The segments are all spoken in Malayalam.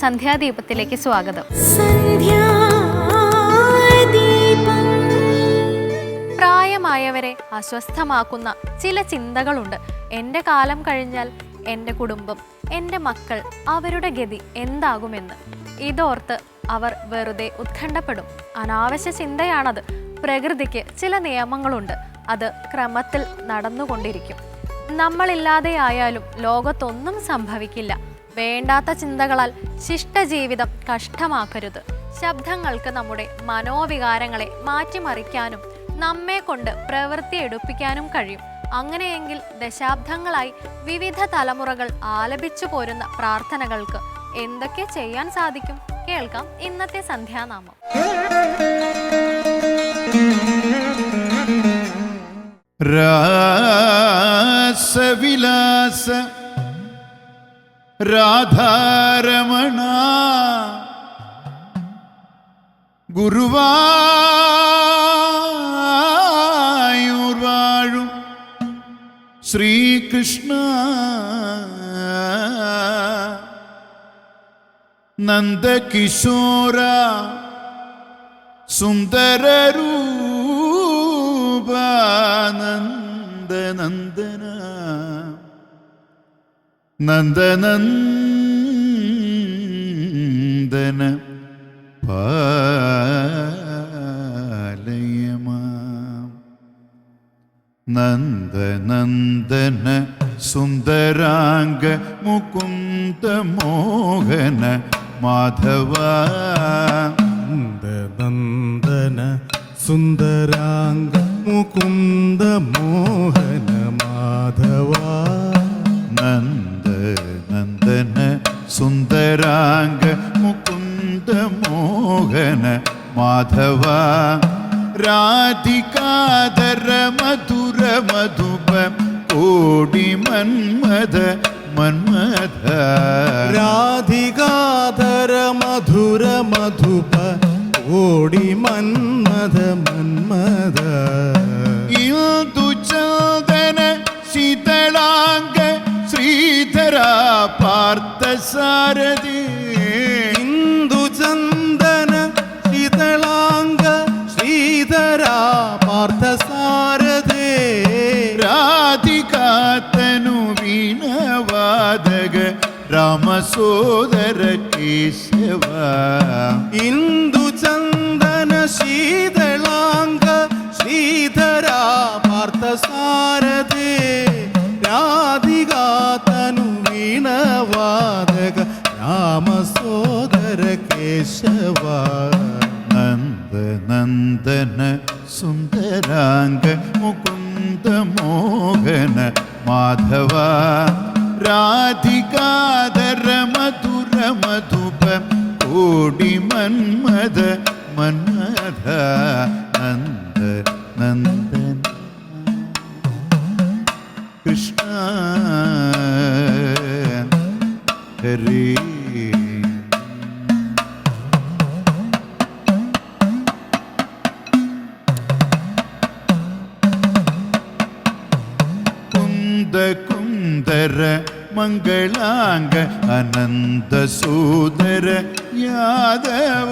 സന്ധ്യാദീപത്തിലേക്ക് സ്വാഗതം. പ്രായമായവരെ അസ്വസ്ഥമാക്കുന്ന ചില ചിന്തകളുണ്ട്. എന്റെ കാലം കഴിഞ്ഞാൽ എന്റെ കുടുംബം എന്റെ മക്കൾ അവരുടെ ഗതി എന്താകുമെന്ന്. ഇതോർത്ത് അവർ വെറുതെ ഉത്കണ്ഠപ്പെടും. അനാവശ്യ ചിന്തയാണത്. പ്രകൃതിക്ക് ചില നിയമങ്ങളുണ്ട്. അത് ക്രമത്തിൽ നടന്നുകൊണ്ടിരിക്കും. നമ്മളില്ലാതെയായാലും ലോകത്തൊന്നും സംഭവിക്കില്ല. വേണ്ടാത്ത ചിന്തകളാൽ ശിഷ്ടജീവിതം കഷ്ടമാക്കരുത്. ശബ്ദങ്ങൾക്ക് നമ്മുടെ മനോവികാരങ്ങളെ മാറ്റിമറിക്കാനും നമ്മെ കൊണ്ട് പ്രവൃത്തി എടുപ്പിക്കാനും കഴിയും. അങ്ങനെയെങ്കിൽ ദശാബ്ദങ്ങളായി വിവിധ തലമുറകൾ ആലപിച്ചു പോരുന്ന പ്രാർത്ഥനകൾക്ക് എന്തൊക്കെ ചെയ്യാൻ സാധിക്കും? കേൾക്കാം ഇന്നത്തെ സന്ധ്യാനാമം. രാസവിലാസ രാധാരമണ. ഗുരുവായൂർ വാഴും ശ്രീകൃഷ്ണ. നന്ദകിശോര സുന്ദരൂപാനന്ദനന്ദന നന്ദനന്ദന പാലയമാ. നന്ദനന്ദന സുന്ദരാംഗ മുകുന്ദ മോഹന മാധവ. നന്ദനന്ദന സുന്ദരാംഗ മുകുന്ദ മോഹന മാധവ. നന്ദനന്ദന സുന്ദരാംഗ മുകുന്ദ മോഹന മാധവ. രാധികാധര മധുര മധുപ കോടി മന്മഥ മന്മഥ. രാധികാധര മധുര മധുപ കോടി മന്മഥ മന്മഥ. പാർത്ഥസാരഥി ഇന്ദുചന്ദന ശീതളാംഗ ശ്രീധരാ പാർത്ഥസാരഥേ രാധികാത്തനു വീണവാദക രാമസോദര കേശവ. ഇന്ദുചന്ദന ശീതളാംഗ കേശവ നന്ദനന്ദന സുന്ദരാംഗ മുകുന്ദ മോഹന മാധവ രാധികാധര മധുര മധുപ കോടി മന്മദ മന്മഥ നന്ദ നന്ദന കൃഷ്ണ ഹരേ മംഗളാംഗ അനന്ത സൂദര യാദവ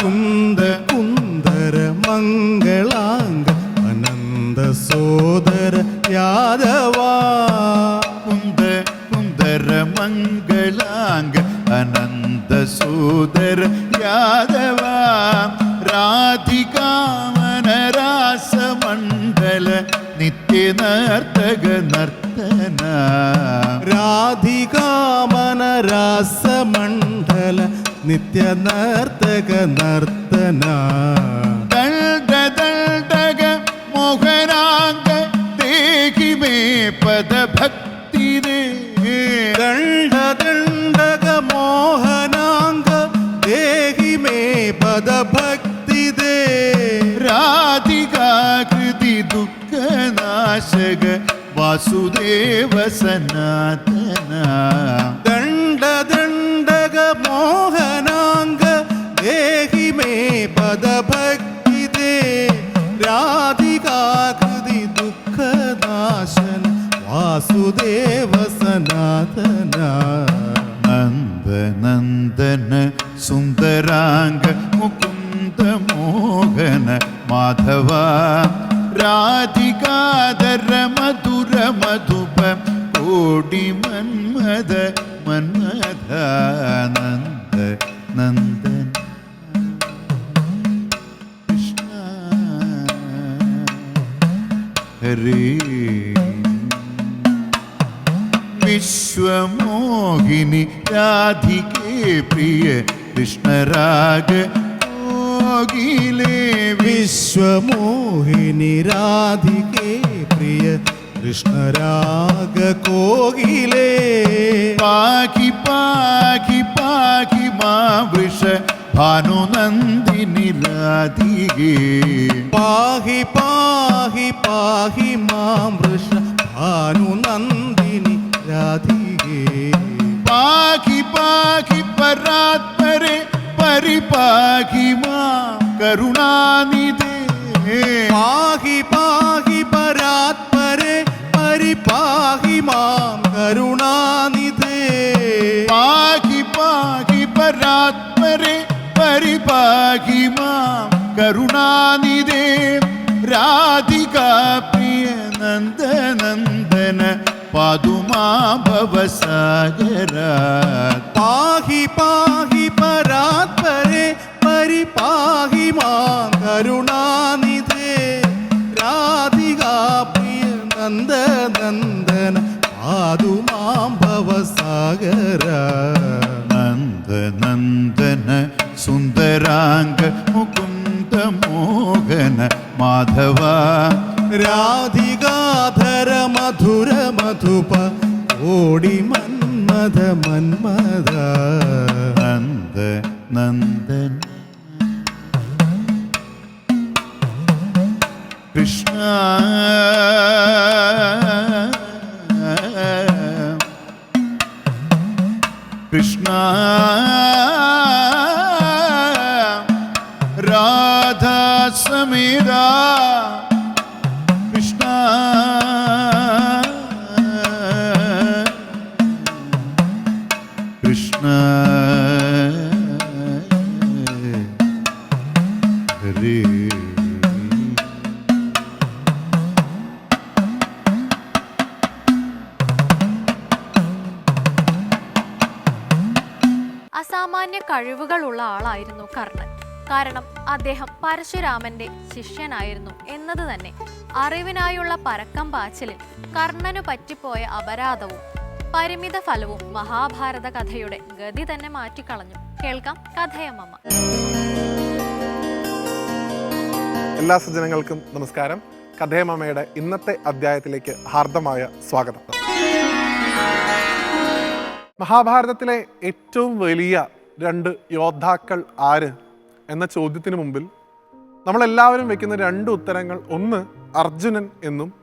കുന്ദ കുന്ദര മംഗളാംഗ അനന്ത സോദര യാദവാ കുന്ദ കുന്ദര മംഗളാംഗ അനന്ത സൂദര യാദവ രാധികാമന രാസമണ്ഡല നിത്യ നർത്തക ನಂದನ ರಾಧಿಕಾಮನ ರಾಸಮಂಡಲ ನಿತ್ಯ ನರ್ತಕ ನರ್ತನ ದಂಡ ದಂಡಗ ಮೋಹನಾಂಗ ದೇಹಿ ಮೇ ಪದ ಭಕ್ತಿ ದಂಡ ದಂಡಗ ಮೋಹನಾಂಗ ದೇಹಿ ಮೇ ಪದ ಭಕ್ತಿ ರಾಧಿಕಾ ಕೃತಿ ದುಃಖ ನಾಶಗ സനാതന ദണ്ഡ ദണ്ഡക മോഹനാംഗ ദേഹി മേ പദഭക്തി ദേ രാധികാകൃതി ദുഃഖനാശന വാസുദേവ സനാതന നന്ദനന്ദന സുന്ദരാംഗ മുകുന്ദ മോഹന മാധവ. രാധികാധര മധുര മധുപ കോടി മന്മത മന്മഥ നന്ദ കൃഷ്ണ. ഹരേ. വിശ്വമോഹിനി രാധികേ പ്രിയ കൃഷ്ണരാഗ കോകിലേ വിശ്വമോഹിനി രാധികേ പ്രിയ കൃഷ്ണരാഗ കോകിലേ പാകി പാകി പാകി മാ വൃഷ ഭാനുനന്ദിനി രാധികേ പാഹി പാഹി പാഹി മാം വൃഷ ഭാനുനന്ദിനി രാധികേ പാകി പാകി പരാത്മരെ പരിപാകി മാ കരുണാനിധേ. പാഹി പാഹി പരാത്പരെ പരിപാഹി മാം കരുണാനിധി. പാഹി പാഹി പരാത്മരെ പരിപാഹി മാം കരുണാനിധേ. രാധികാ പ്രിയ നന്ദനന്ദന പാതുമാ ഭവസാഗര പാഹി പരാത്പരെ പരിപാഹി മാം കരുണാനിധേ രാധികാ പ്രിയ നന്ദനന്ദന പാതുമാം ഭവസാഗര നന്ദനന്ദന സുന്ദരാംഗ മുകുന്ദ മോഹന മാധവ. രാധികാധര മധുര മധുപ ഓടി മന്മഥ. മന്മഥ നന്ദ നന്ദൻ കൃഷ്ണ പരശുരാമന്റെ ശിഷ്യനായിരുന്നു എന്നത് തന്നെ. അറിവിനായുള്ള പരക്കം പാച്ചിലിൽ കർണനു പറ്റിപ്പോയ അപരാധവും പരിമിത ഫലവും മഹാഭാരത കഥയുടെ ഗതി തന്നെ മാറ്റിക്കളഞ്ഞു. കേൾക്കാം കഥയമ്മ എല്ലാ സജ്ജനങ്ങൾക്കും നമസ്കാരം. കഥയമ്മയുടെ ഇന്നത്തെ അധ്യായത്തിലേക്ക് ഹാർദമായ സ്വാഗതം. മഹാഭാരതത്തിലെ ഏറ്റവും വലിയ രണ്ട് യോദ്ധാക്കൾ ആര്? എന്ന ചോദ്യത്തിന് മുമ്പിൽ നമ്മളെല്ലാവരും വെക്കുന്ന രണ്ട് ഉത്തരങ്ങൾ ഒന്ന് അർജുനൻ എന്നും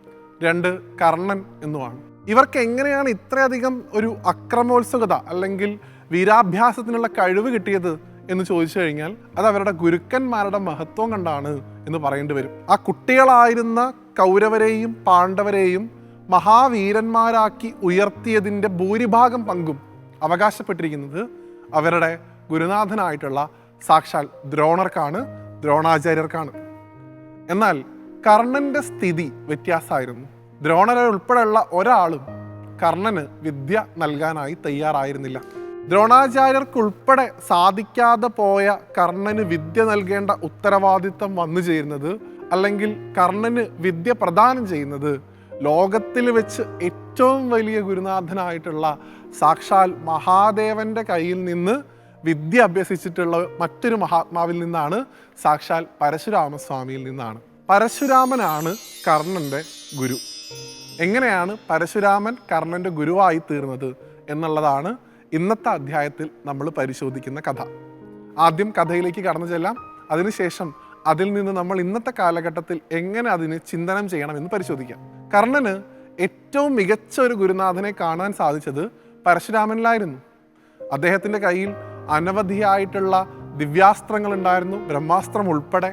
രണ്ട് കർണൻ എന്നുമാണ്. ഇവർക്ക് എങ്ങനെയാണ് ഇത്രയധികം ഒരു അക്രമോത്സുകത അല്ലെങ്കിൽ വീരാഭ്യാസത്തിനുള്ള കഴിവ് കിട്ടിയത് എന്ന് ചോദിച്ചു കഴിഞ്ഞാൽ അത് അവരുടെ ഗുരുക്കന്മാരുടെ മഹത്വം കണ്ടാണ് എന്ന് പറയേണ്ടി വരും. ആ കുട്ടികളായിരുന്ന കൗരവരെയും പാണ്ഡവരെയും മഹാവീരന്മാരാക്കി ഉയർത്തിയതിന്റെ ഭൂരിഭാഗം പങ്കും അവകാശപ്പെട്ടിരിക്കുന്നത് അവരുടെ ഗുരുനാഥനായിട്ടുള്ള സാക്ഷാൽ ദ്രോണർക്കാണ്. ദ്രോണാചാര്യർക്കാണ്. എന്നാൽ കർണന്റെ സ്ഥിതി വ്യത്യാസമായിരുന്നു. ദ്രോണരെ ഉൾപ്പെടെയുള്ള ഒരാളും കർണന് വിദ്യ നൽകാനായി തയ്യാറായിരുന്നില്ല. ദ്രോണാചാര്യർക്കുൾപ്പെടെ സാധിക്കാതെ പോയ കർണന് വിദ്യ നൽകേണ്ട ഉത്തരവാദിത്തം വന്നു ചേരുന്നത് അല്ലെങ്കിൽ കർണന് വിദ്യ പ്രദാനം ചെയ്യുന്നത് ലോകത്തിൽ വെച്ച് ഏറ്റവും വലിയ ഗുരുനാഥനായിട്ടുള്ള സാക്ഷാൽ മഹാദേവന്റെ കയ്യിൽ നിന്ന് വിദ്യ അഭ്യസിച്ചിട്ടുള്ള മറ്റൊരു മഹാത്മാവിൽ നിന്നാണ് സാക്ഷാൽ പരശുരാമസ്വാമിയിൽ നിന്നാണ്. പരശുരാമനാണ് കർണന്റെ ഗുരു. എങ്ങനെയാണ് പരശുരാമൻ കർണന്റെ ഗുരുവായി തീർന്നത് എന്നുള്ളതാണ് ഇന്നത്തെ അധ്യായത്തിൽ നമ്മൾ പരിശോധിക്കുന്ന കഥ. ആദ്യം കഥയിലേക്ക് കടന്നു ചെല്ലാം. അതിനുശേഷം അതിൽ നിന്ന് നമ്മൾ ഇന്നത്തെ കാലഘട്ടത്തിൽ എങ്ങനെ അതിന് ചിന്തനം ചെയ്യണമെന്ന് പരിശോധിക്കാം. കർണന് ഏറ്റവും മികച്ച ഒരു ഗുരുനാഥനെ കാണാൻ സാധിച്ചത് പരശുരാമനിലായിരുന്നു. അദ്ദേഹത്തിന്റെ കയ്യിൽ അനവധിയായിട്ടുള്ള ദിവ്യാസ്ത്രങ്ങൾ ഉണ്ടായിരുന്നു ബ്രഹ്മാസ്ത്രം ഉൾപ്പെടെ.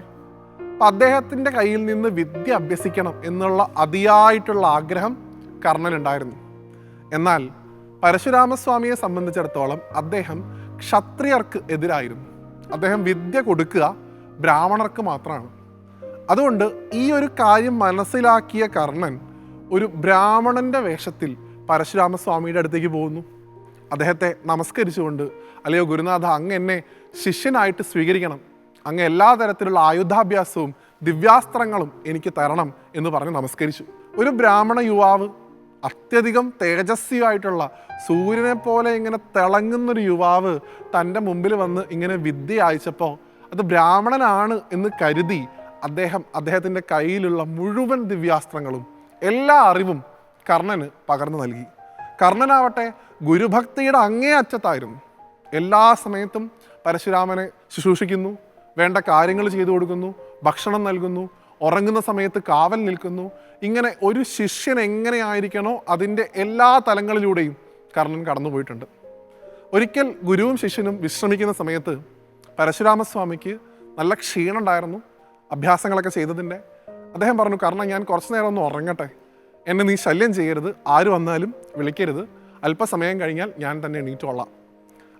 അപ്പം അദ്ദേഹത്തിന്റെ കയ്യിൽ നിന്ന് വിദ്യ അഭ്യസിക്കണം എന്നുള്ള അതിയായിട്ടുള്ള ആഗ്രഹം കർണനുണ്ടായിരുന്നു എന്നാൽ പരശുരാമസ്വാമിയെ സംബന്ധിച്ചിടത്തോളം അദ്ദേഹം ക്ഷത്രിയർക്ക് എതിരായിരുന്നു. അദ്ദേഹം വിദ്യ കൊടുക്കുക ബ്രാഹ്മണർക്ക് മാത്രമാണ്. അതുകൊണ്ട് ഈ ഒരു കാര്യം മനസ്സിലാക്കിയ കർണൻ ഒരു ബ്രാഹ്മണന്റെ വേഷത്തിൽ പരശുരാമസ്വാമിയുടെ അടുത്തേക്ക് പോകുന്നു. അദ്ദേഹത്തെ നമസ്കരിച്ചുകൊണ്ട് അല്ലയോ ഗുരുനാഥ അങ്ങ് എന്നെ ശിഷ്യനായിട്ട് സ്വീകരിക്കണം. അങ്ങ് എല്ലാ തരത്തിലുള്ള ആയുധാഭ്യാസവും ദിവ്യാസ്ത്രങ്ങളും എനിക്ക് തരണം എന്ന് പറഞ്ഞ് നമസ്കരിച്ചു. ഒരു ബ്രാഹ്മണ യുവാവ് അത്യധികം തേജസ്വിയായിട്ടുള്ള സൂര്യനെ പോലെ ഇങ്ങനെ തിളങ്ങുന്നൊരു യുവാവ് തന്റെ മുമ്പിൽ വന്ന് ഇങ്ങനെ വിദ്യ അയച്ചപ്പോൾ അത് ബ്രാഹ്മണനാണ് എന്ന് കരുതി അദ്ദേഹം അദ്ദേഹത്തിന്റെ കയ്യിലുള്ള മുഴുവൻ ദിവ്യാസ്ത്രങ്ങളും എല്ലാ അറിവും കർണന് പകർന്നു നൽകി. കർണനാവട്ടെ ഗുരുഭക്തിയുടെ അങ്ങേ അറ്റത്തായിരുന്നു. എല്ലാ സമയത്തും പരശുരാമനെ ശുശ്രൂഷിക്കുന്നു വേണ്ട കാര്യങ്ങൾ ചെയ്തു കൊടുക്കുന്നു ഭക്ഷണം നൽകുന്നു ഉറങ്ങുന്ന സമയത്ത് കാവൽ നിൽക്കുന്നു. ഇങ്ങനെ ഒരു ശിഷ്യൻ എങ്ങനെയായിരിക്കണോ അതിന്റെ എല്ലാ തലങ്ങളിലൂടെയും കർണൻ കടന്നുപോയിട്ടുണ്ട്. ഒരിക്കൽ ഗുരുവും ശിഷ്യനും വിശ്രമിക്കുന്ന സമയത്ത് പരശുരാമസ്വാമിക്ക് നല്ല ക്ഷീണമുണ്ടായിരുന്നു അഭ്യാസങ്ങളൊക്കെ ചെയ്തതിന്റെ. അദ്ദേഹം പറഞ്ഞു കാരണം ഞാൻ കുറച്ച് നേരം ഒന്ന് ഉറങ്ങട്ടെ. എന്നെ നീ ശല്യം ചെയ്യരുത്. ആര് വന്നാലും വിളിക്കരുത്. അല്പസമയം കഴിഞ്ഞാൽ ഞാൻ തന്നെ എണീറ്റോളാം.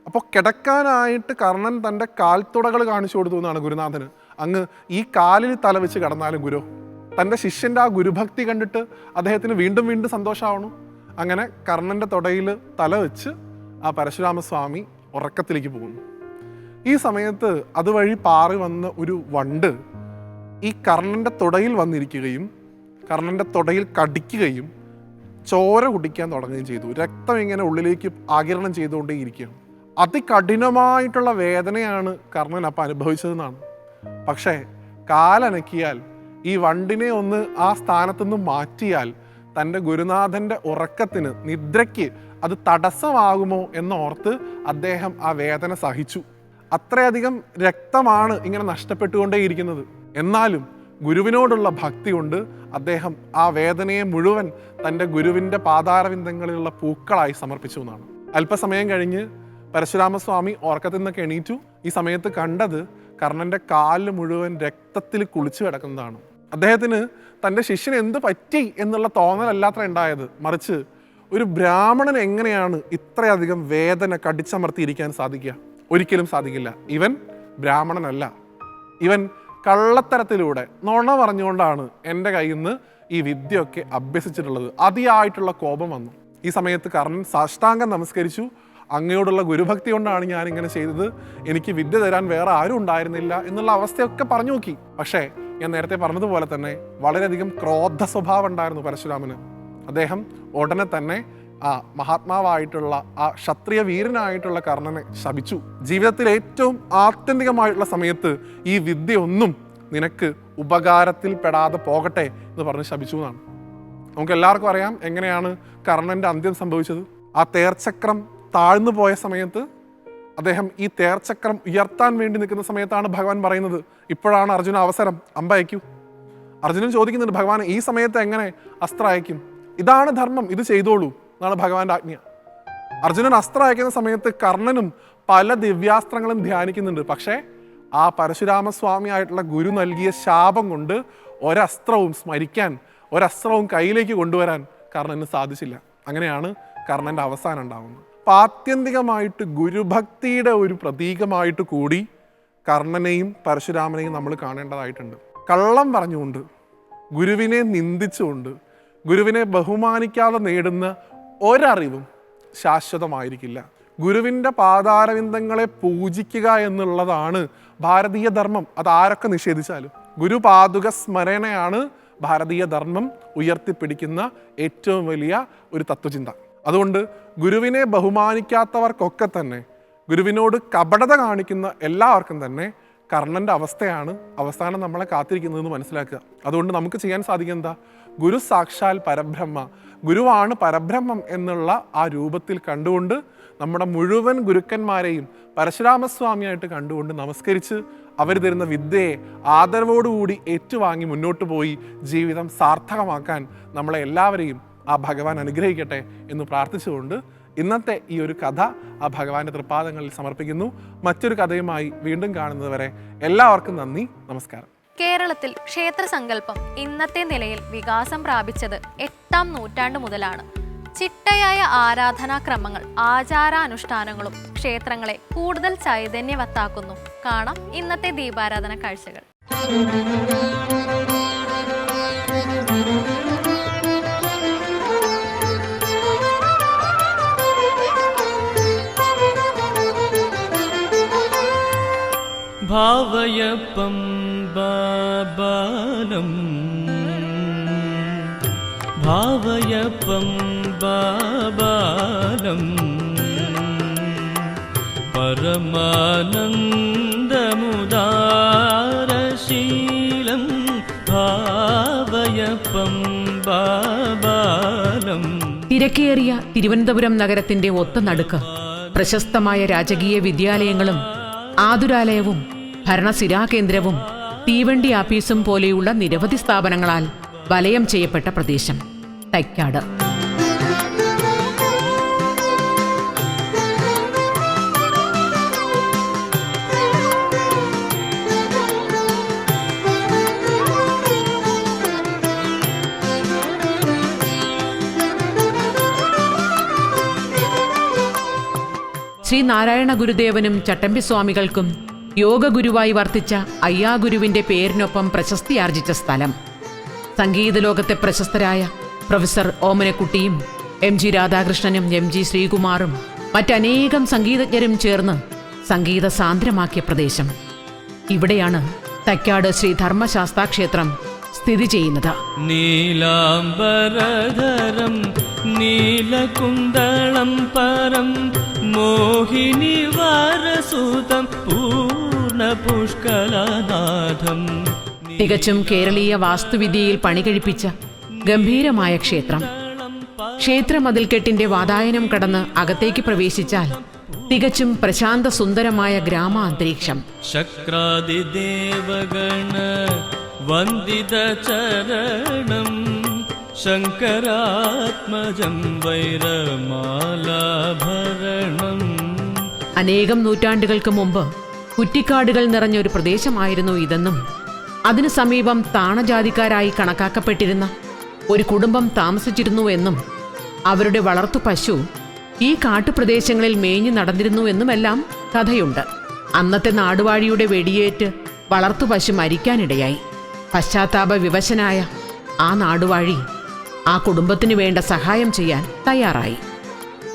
അപ്പോൾ കിടക്കാനായിട്ട് കർണൻ തന്റെ കാൽത്തുടകൾ കാണിച്ചു കൊടുത്തു എന്നാണ് ഗുരുനാഥന്. അങ്ങ് ഈ കാലിൽ തല വെച്ച് കിടന്നാലും ഗുരു തന്റെ ശിഷ്യന്റെ ആ ഗുരുഭക്തി കണ്ടിട്ട് അദ്ദേഹത്തിന് വീണ്ടും വീണ്ടും സന്തോഷമാവണു. അങ്ങനെ കർണന്റെ തുടയിൽ തല വെച്ച് ആ പരശുരാമസ്വാമി ഉറക്കത്തിലേക്ക് പോകുന്നു. ഈ സമയത്ത് അതുവഴി പാറി വന്ന ഒരു വണ്ട് ഈ കർണന്റെ തുടയിൽ വന്നിരിക്കുകയും കർണന്റെ തുടയിൽ കടിക്കുകയും ചോര കുടിക്കാൻ തുടങ്ങുകയും ചെയ്തു. രക്തം ഇങ്ങനെ ഉള്ളിലേക്ക് ആകിരണം ചെയ്തുകൊണ്ടേയിരിക്കുകയാണ്. അതികഠിനമായിട്ടുള്ള വേദനയാണ് കർണൻ അപ്പം അനുഭവിച്ചതെന്നാണ്. പക്ഷേ കാലനക്കിയാൽ ഈ വണ്ടിനെ ഒന്ന് ആ സ്ഥാനത്തു നിന്ന് മാറ്റിയാൽ തന്റെ ഗുരുനാഥന്റെ ഉറക്കത്തിന് നിദ്രയ്ക്ക് അത് തടസ്സമാകുമോ എന്നോർത്ത് അദ്ദേഹം ആ വേദന സഹിച്ചു. അത്രയധികം രക്തമാണ് ഇങ്ങനെ നഷ്ടപ്പെട്ടുകൊണ്ടേയിരിക്കുന്നത്. എന്നാലും ഗുരുവിനോടുള്ള ഭക്തി കൊണ്ട് അദ്ദേഹം ആ വേദനയെ മുഴുവൻ തന്റെ ഗുരുവിന്റെ പാതാരവിന്ദങ്ങളിലുള്ള പൂക്കളായി സമർപ്പിച്ചു എന്നാണ്. അല്പസമയം കഴിഞ്ഞ് പരശുരാമസ്വാമി ഓർക്കത്തിൽ നിന്നൊക്കെ എണീറ്റു. ഈ സമയത്ത് കണ്ടത് കർണന്റെ കാൽ മുഴുവൻ രക്തത്തിൽ കുളിച്ചു കിടക്കുന്നതാണ്. അദ്ദേഹത്തിന് തന്റെ ശിഷ്യന് എന്ത് പറ്റി എന്നുള്ള തോന്നലല്ലാത്ര ഉണ്ടായത്. മറിച്ച് ഒരു ബ്രാഹ്മണൻ എങ്ങനെയാണ് ഇത്രയധികം വേദന കടിച്ചമർത്തിയിരിക്കാൻ സാധിക്കുക? ഒരിക്കലും സാധിക്കില്ല. ഇവൻ ബ്രാഹ്മണനല്ല. ഇവൻ കള്ളത്തരത്തിലൂടെ നുണ പറഞ്ഞുകൊണ്ടാണ് എന്റെ കയ്യിൽ നിന്ന് ഈ വിദ്യയൊക്കെ അഭ്യസിച്ചിട്ടുള്ളത്. അതിയായിട്ടുള്ള കോപം വന്നു. ഈ സമയത്ത് കർണൻ സാഷ്ടാംഗം നമസ്കരിച്ചു. അങ്ങയോടുള്ള ഗുരുഭക്തി കൊണ്ടാണ് ഞാൻ ഇങ്ങനെ ചെയ്തത്. എനിക്ക് വിദ്യ തരാൻ വേറെ ആരും ഉണ്ടായിരുന്നില്ല എന്നുള്ള അവസ്ഥയൊക്കെ പറഞ്ഞു നോക്കി. പക്ഷേ ഞാൻ നേരത്തെ പറഞ്ഞതുപോലെ തന്നെ വളരെയധികം ക്രോധ സ്വഭാവം ഉണ്ടായിരുന്നു പരശുരാമന്. അദ്ദേഹം ഉടനെ തന്നെ ആ മഹാത്മാവായിട്ടുള്ള ആ ക്ഷത്രിയ വീരനായിട്ടുള്ള കർണനെ ശപിച്ചു. ജീവിതത്തിൽ ഏറ്റവും ആത്യന്തികമായിട്ടുള്ള സമയത്ത് ഈ വിദ്യ ഒന്നും നിനക്ക് ഉപകാരത്തിൽ പെടാതെ പോകട്ടെ എന്ന് പറഞ്ഞ് ശപിച്ചു എന്നാണ്. നമുക്ക് എല്ലാവർക്കും അറിയാം എങ്ങനെയാണ് കർണന്റെ അന്ത്യം സംഭവിച്ചത്. ആ തേർച്ചക്രം താഴ്ന്നു പോയ സമയത്ത് അദ്ദേഹം ഈ തേർച്ചക്രം ഉയർത്താൻ വേണ്ടി നിൽക്കുന്ന സമയത്താണ് ഭഗവാൻ പറയുന്നത്. ഇപ്പോഴാണ് അർജുന അവസരം. അമ്പ അയക്കൂ. അർജുനൻ ചോദിക്കുന്നുണ്ട് ഭഗവാൻ ഈ സമയത്ത് എങ്ങനെ അസ്ത്ര അയക്കും? ഇതാണ് ധർമ്മം. ഇത് ചെയ്തോളൂ. എന്നാണ് ഭഗവാന്റെ ആജ്ഞ. അർജുനൻ അസ്ത്രം അയക്കുന്ന സമയത്ത് കർണനും പല ദിവ്യാസ്ത്രങ്ങളും ധ്യാനിക്കുന്നുണ്ട്. പക്ഷേ ആ പരശുരാമസ്വാമി ആയിട്ടുള്ള ഗുരു നൽകിയ ശാപം കൊണ്ട് ഒരസ്ത്രവും സ്മരിക്കാൻ ഒരസ്ത്രവും കയ്യിലേക്ക് കൊണ്ടുവരാൻ കർണന് സാധിച്ചില്ല. അങ്ങനെയാണ് കർണന്റെ അവസാനം ഉണ്ടാകുന്നത് അപ്പം ആത്യന്തികമായിട്ട് ഗുരുഭക്തിയുടെ ഒരു പ്രതീകമായിട്ട് കൂടി കർണനെയും പരശുരാമനെയും നമ്മൾ കാണേണ്ടതായിട്ടുണ്ട്. കള്ളം പറഞ്ഞുകൊണ്ട് ഗുരുവിനെ നിന്ദിച്ചുകൊണ്ട് ഗുരുവിനെ ബഹുമാനിക്കാതെ നേടുന്ന ഒരറിവും ശാശ്വതമായിരിക്കില്ല. ഗുരുവിന്റെ പാതാരവിന്ദങ്ങളെ പൂജിക്കുക എന്നുള്ളതാണ് ഭാരതീയ ധർമ്മം. അത് ആരൊക്കെ നിഷേധിച്ചാലും? ഗുരുപാതുക സ്മരണയാണ് ഭാരതീയ ധർമ്മം ഉയർത്തിപ്പിടിക്കുന്ന ഏറ്റവും വലിയ ഒരു തത്വചിന്ത. അതുകൊണ്ട് ഗുരുവിനെ ബഹുമാനിക്കാത്തവർക്കൊക്കെ തന്നെ ഗുരുവിനോട് കപടത കാണിക്കുന്ന എല്ലാവർക്കും തന്നെ കർണന്റെ അവസ്ഥയാണ് അവസാനം നമ്മളെ കാത്തിരിക്കുന്നതെന്ന് മനസ്സിലാക്കുക. അതുകൊണ്ട് നമുക്ക് ചെയ്യാൻ സാധിക്കുന്നത് ഗുരു സാക്ഷാൽ പരബ്രഹ്മ ഗുരുവാണ് പരബ്രഹ്മം എന്നുള്ള ആ രൂപത്തിൽ കണ്ടുകൊണ്ട് നമ്മുടെ മുഴുവൻ ഗുരുക്കന്മാരെയും പരശുരാമസ്വാമിയായിട്ട് കണ്ടുകൊണ്ട് നമസ്കരിച്ച് അവർ തരുന്ന വിദ്യയെ ആദരവോടുകൂടി ഏറ്റുവാങ്ങി മുന്നോട്ട് പോയി ജീവിതം സാർത്ഥകമാക്കാൻ നമ്മളെ എല്ലാവരെയും ആ ഭഗവാൻ അനുഗ്രഹിക്കട്ടെ എന്ന് പ്രാർത്ഥിച്ചുകൊണ്ട് ഇന്നത്തെ ഈ ഒരു കഥ ആ ഭഗവാന്റെ തൃപ്പാദങ്ങളിൽ സമർപ്പിക്കുന്നു. മറ്റൊരു കഥയുമായി വീണ്ടും കാണുന്നതുവരെ എല്ലാവർക്കും നന്ദി. നമസ്കാരം. കേരളത്തിൽ ക്ഷേത്രസങ്കല്പം ഇന്നത്തെ നിലയിൽ വികാസം പ്രാപിച്ചത് എട്ടാം നൂറ്റാണ്ട് മുതലാണ്. ചിട്ടയായ ആരാധനാക്രമങ്ങൾ ആചാരാനുഷ്ഠാനങ്ങളും ക്ഷേത്രങ്ങളെ കൂടുതൽ ചൈതന്യവത്താക്കുന്നു. കാണാം ഇന്നത്തെ ദീപാരാധന കാഴ്ചകൾ. ഭാവയപ്പം ബാബാലം ഭാവയപ്പം ബാബാലം പരമാനന്ദമുദാരശീലം ഭാവയപ്പം ബാബാലം തിരക്കേറിയ തിരുവനന്തപുരം നഗരത്തിന്റെ ഒത്ത നടുക്ക് പ്രശസ്തമായ രാജകീയ വിദ്യാലയങ്ങളും ആതുരാലയവും ഭരണസിരാകേന്ദ്രവും തീവണ്ടി ആപ്പീസും പോലെയുള്ള നിരവധി സ്ഥാപനങ്ങളാൽ വലയം ചെയ്യപ്പെട്ട പ്രദേശം തൈക്കാട്. ശ്രീ നാരായണ ഗുരുദേവനും ചട്ടമ്പി സ്വാമികൾക്കും യോഗഗുരുവായി വർത്തിച്ച അയ്യാഗുരുവിന്റെ പേരിനൊപ്പം പ്രശസ്തിയാർജിച്ച സ്ഥലം. സംഗീത ലോകത്തെ പ്രശസ്തരായ പ്രൊഫസർ ഓമനക്കുട്ടിയും എം ജി രാധാകൃഷ്ണനും എം ജി ശ്രീകുമാറും മറ്റനേകം സംഗീതജ്ഞരും ചേർന്ന് സംഗീത സാന്ദ്രമാക്കിയ പ്രദേശം. ഇവിടെയാണ് തൈക്കാട് ശ്രീ ധർമ്മശാസ്താക്ഷേത്രം സ്ഥിതി ചെയ്യുന്നത്. നീലാംബരധരം നീലകുന്തളം പരം മോഹിനി വാരസുതം പൂർണപുഷ്കലനാഥം തികച്ചും കേരളീയ വാസ്തുവിദ്യയിൽ പണികഴിപ്പിച്ച ഗംഭീരമായ ക്ഷേത്രം. ക്ഷേത്രമതിൽക്കെട്ടിന്റെ വാതായനം കടന്ന് അകത്തേക്ക് പ്രവേശിച്ചാൽ തികച്ചും പ്രശാന്ത സുന്ദരമായ ഗ്രാമാന്തരീക്ഷം. ശക്രാദിദേവഗണ വന്ദിത ചരണം. ശങ്കരാത്മജം വൈരമാലാഭരണം. അനേകം നൂറ്റാണ്ടുകൾക്ക് മുമ്പ് കുറ്റിക്കാടുകൾ നിറഞ്ഞ ഒരു പ്രദേശമായിരുന്നു ഇതെന്നും അതിനു സമീപം താണജാതിക്കാരായി കണക്കാക്കപ്പെട്ടിരുന്ന ഒരു കുടുംബം താമസിച്ചിരുന്നു എന്നും അവരുടെ വളർത്തു പശു ഈ കാട്ടുപ്രദേശങ്ങളിൽ മേഞ്ഞു നടന്നിരുന്നു എന്നുമെല്ലാം കഥയുണ്ട്. അന്നത്തെ നാടുവാഴിയുടെ വെടിയേറ്റ് വളർത്തു പശു മരിക്കാനിടയായി. പശ്ചാത്താപ വിവശനായ ആ നാടുവാഴി ആ കുടുംബത്തിനു വേണ്ട സഹായം ചെയ്യാൻ തയ്യാറായി.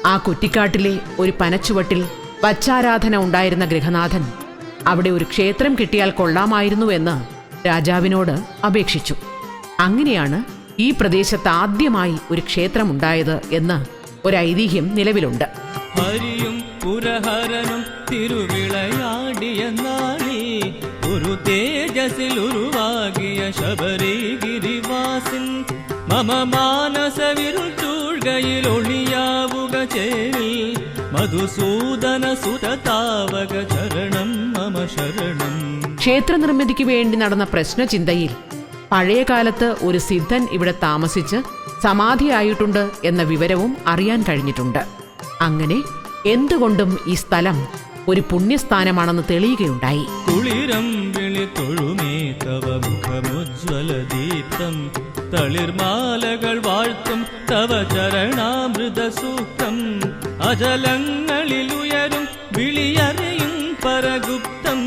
ആ കുറ്റിക്കാട്ടിലെ ഒരു പനച്ചുവട്ടിൽ വച്ചാരാധന ഉണ്ടായിരുന്ന ഗൃഹനാഥൻ അവിടെ ഒരു ക്ഷേത്രം കിട്ടിയാൽ കൊള്ളാമായിരുന്നുവെന്ന് രാജാവിനോട് അപേക്ഷിച്ചു. അങ്ങനെയാണ് ഈ പ്രദേശത്ത് ആദ്യമായി ഒരു ക്ഷേത്രമുണ്ടായത് എന്ന് ഒരു ഐതിഹ്യം നിലവിലുണ്ട്. ഹരിയും പുരഹരനും ഒരു തേജസിൽ ഉരുവാകിയ ശബരിഗിരിവാസിൻ മമ മാനസവിരുൾ ചൂഴ്കയിൽ ഒളിയാവുക ചേരിൽ മധുസൂദന സുതതാവക ചരണം മമ ശരണം. ക്ഷേത്ര നിർമ്മിതിക്ക് വേണ്ടി നടന്ന പ്രശ്നചിന്തയിൽ പഴയ കാലത്ത് ഒരു സിദ്ധൻ ഇവിടെ താമസിച്ച് സമാധിയായിട്ടുണ്ട് എന്ന വിവരവും അറിയാൻ കഴിഞ്ഞിട്ടുണ്ട്. അങ്ങനെ എന്തുകൊണ്ടും ഈ സ്ഥലം ഒരു പുണ്യസ്ഥാനമാണെന്ന് തെളിയുകയുണ്ടായി. കുളിരം വിളി തൊഴുമേ തവ മുഖമുജ്വല ദീപ്തം. തളിർമാലകൾ വാഴ്ത്തും തവ ചരണാമൃത സൂക്തം. അജലങ്ങളിൽ ഉയരും വിളിയറിയും പരഗുപ്തം.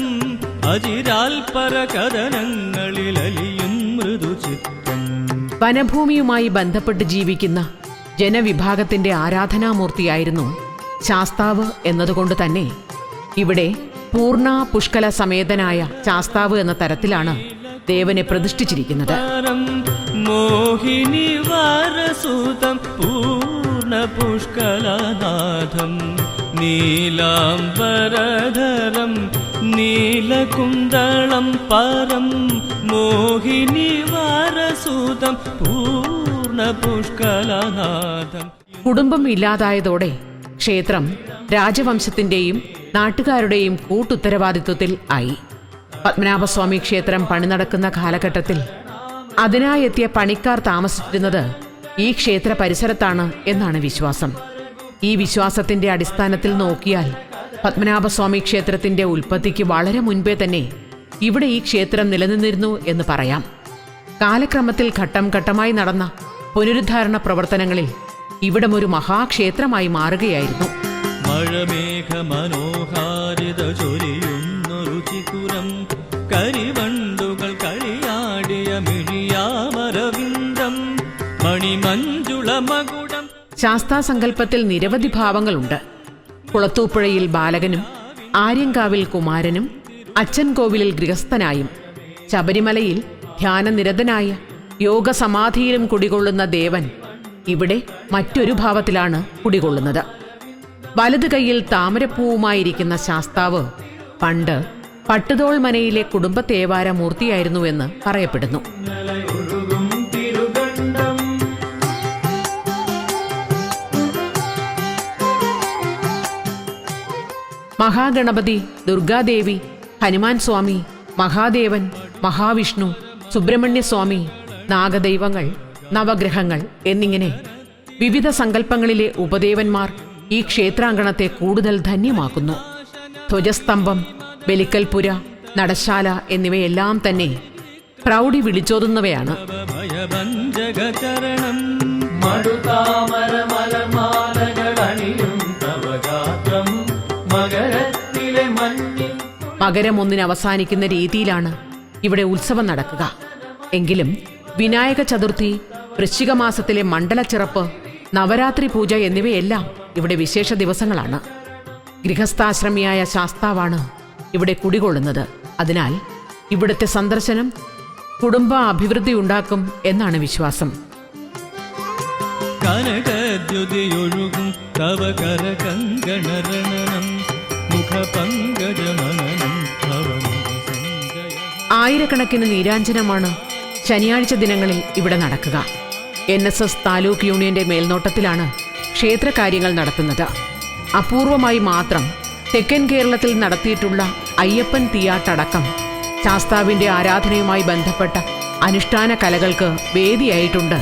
അജിരാൽ പരകഥനങ്ങളിൽ അലിയും മൃദുചിത്തം. വനഭൂമിയുമായി ബന്ധപ്പെട്ട് ജീവിക്കുന്ന ജനവിഭാഗത്തിന്റെ ആരാധനാമൂർത്തിയായിരുന്നു ശാസ്താവ് എന്നതുകൊണ്ട് തന്നെ ഇവിടെ പൂർണ പുഷ്കല സമേതനായ ശാസ്താവ് എന്ന തരത്തിലാണ് ദേവനെ പ്രതിഷ്ഠിച്ചിരിക്കുന്നത്. പരം മോഹിനി വാരസൂതം പൂർണ പുഷ്കലനാഥം നീലാംബരധരം നീലകുന്തളം പരം മോഹിനി വാരസൂതം പൂർണ പുഷ്കലനാഥം കുടുംബം ഇല്ലാതായതോടെ ക്ഷേത്രം രാജവംശത്തിന്റെയും നാട്ടുകാരുടെയും കൂട്ടുത്തരവാദിത്വത്തിൽ ആയി. പത്മനാഭസ്വാമി ക്ഷേത്രം പണി നടക്കുന്ന കാലഘട്ടത്തിൽ അതിനായെത്തിയ പണിക്കാർ താമസിച്ചിരുന്നത് ഈ ക്ഷേത്ര പരിസരത്താണ് എന്നാണ് വിശ്വാസം. ഈ വിശ്വാസത്തിന്റെ അടിസ്ഥാനത്തിൽ നോക്കിയാൽ പത്മനാഭസ്വാമി ക്ഷേത്രത്തിന്റെ ഉൽപ്പത്തിക്ക് വളരെ മുൻപേ തന്നെ ഇവിടെ ഈ ക്ഷേത്രം നിലനിന്നിരുന്നു എന്ന് പറയാം. കാലക്രമത്തിൽ ഘട്ടം ഘട്ടമായി നടന്ന പുനരുദ്ധാരണ പ്രവർത്തനങ്ങളിൽ ഇവിടം ഒരു മഹാക്ഷേത്രമായി മാറുകയായിരുന്നു. മഴമേഘ മനോഹാരിത ചൊരിയുന്നു രുചികുരം കരിവണ്ടുകൾ കളിയാടിയ മിഴിയാമരവിന്ദം മണിമഞ്ജുള മകുടം. ശാസ്താസങ്കല്പത്തിൽ നിരവധി ഭാവങ്ങളുണ്ട്. കുളത്തൂപ്പുഴയിൽ ബാലകനും ആര്യങ്കാവിൽ കുമാരനും അച്ഛൻ കോവിലിൽ ഗൃഹസ്ഥനായും ശബരിമലയിൽ ധ്യാനനിരതനായ യോഗസമാധിയിലും കുടികൊള്ളുന്ന ദേവൻ ഇവിടെ മറ്റൊരു ഭാവത്തിലാണ് കുടികൊള്ളുന്നത്. വലതു കൈയിൽ താമരപ്പൂവുമായിരിക്കുന്ന ശാസ്താവ് പണ്ട് പട്ടുതോൾ മനയിലെ കുടുംബത്തേവാര മൂർത്തിയായിരുന്നുവെന്ന് പറയപ്പെടുന്നു. മഹാഗണപതി ദുർഗാദേവി ഹനുമാൻ സ്വാമി മഹാദേവൻ മഹാവിഷ്ണു സുബ്രഹ്മണ്യസ്വാമി നാഗദൈവങ്ങൾ നവഗ്രഹങ്ങൾ എന്നിങ്ങനെ വിവിധ സങ്കല്പങ്ങളിലെ ഉപദേവന്മാർ ഈ ക്ഷേത്രാങ്കണത്തെ കൂടുതൽ ധന്യമാക്കുന്നു. ധ്വജസ്തംഭം ബലിക്കൽപുര നടശാല എന്നിവയെല്ലാം തന്നെ പ്രൗഢി വിളിച്ചോതുന്നവയാണ്. മകരം ഒന്നിന് അവസാനിക്കുന്ന രീതിയിലാണ് ഇവിടെ ഉത്സവം നടക്കുക. എങ്കിലും വിനായക ചതുർത്ഥി വൃശ്ചിക മാസത്തിലെ മണ്ഡലച്ചിറപ്പ് നവരാത്രി പൂജ എന്നിവയെല്ലാം ഇവിടെ വിശേഷ ദിവസങ്ങളാണ്. ഗൃഹസ്ഥാശ്രമിയായ ശാസ്താവാണ് ഇവിടെ കുടികൊള്ളുന്നത്. അതിനാൽ ഇവിടുത്തെ സന്ദർശനം കുടുംബ അഭിവൃദ്ധി ഉണ്ടാക്കും എന്നാണ് വിശ്വാസം. കനകദ്യുതിയൊഴുകും തവ കരകങ്കണരണനം ആയിരക്കണക്കിന് നീരാഞ്ജനമാണ് ശനിയാഴ്ച ദിനങ്ങളിൽ ഇവിടെ നടക്കുക. എൻ എസ് എസ് താലൂക്ക് യൂണിയന്റെ മേൽനോട്ടത്തിലാണ് ക്ഷേത്രകാര്യങ്ങൾ നടത്തുന്നത്. അപൂർവമായി മാത്രം തെക്കൻ കേരളത്തിൽ നടത്തിയിട്ടുള്ള അയ്യപ്പൻ തീയാട്ടടക്കം ശാസ്താവിന്റെ ആരാധനയുമായി ബന്ധപ്പെട്ട അനുഷ്ഠാന കലകൾക്ക് വേദിയായിട്ടുണ്ട്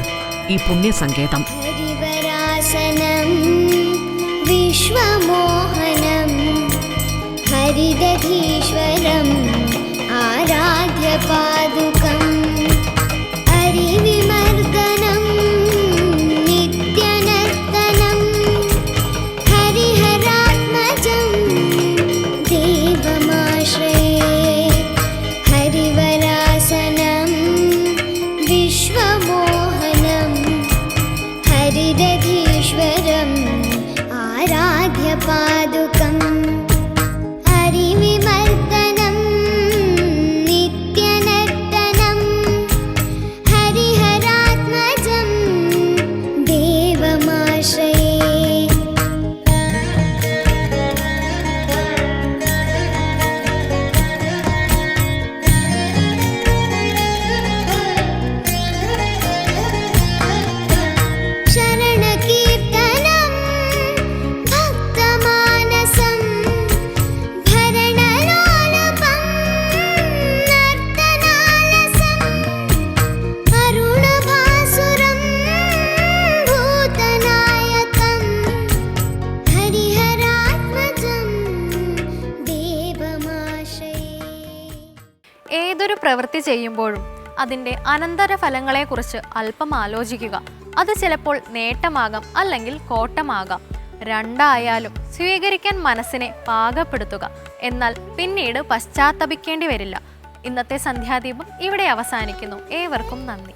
ഈ പുണ്യസങ്കേതം. വിശ്വമോഹനം ആരാധ്യപാദുകം ഹരിവിമർദ്ദനം ചെയ്യുമ്പോഴും അതിന്റെ അനന്തരഫലങ്ങളെക്കുറിച്ച് അല്പം ആലോചിക്കുക. അത് ചിലപ്പോൾ നേട്ടമാകാം അല്ലെങ്കിൽ കോട്ടമാകാം. രണ്ടായാലും സ്വീകരിക്കാൻ മനസ്സിനെ പാകപ്പെടുത്തുക. എന്നാൽ പിന്നീട് പശ്ചാത്തപിക്കേണ്ടി വരില്ല. ഇന്നത്തെ സന്ധ്യാദീപം ഇവിടെ അവസാനിക്കുന്നു. ഏവർക്കും നന്ദി.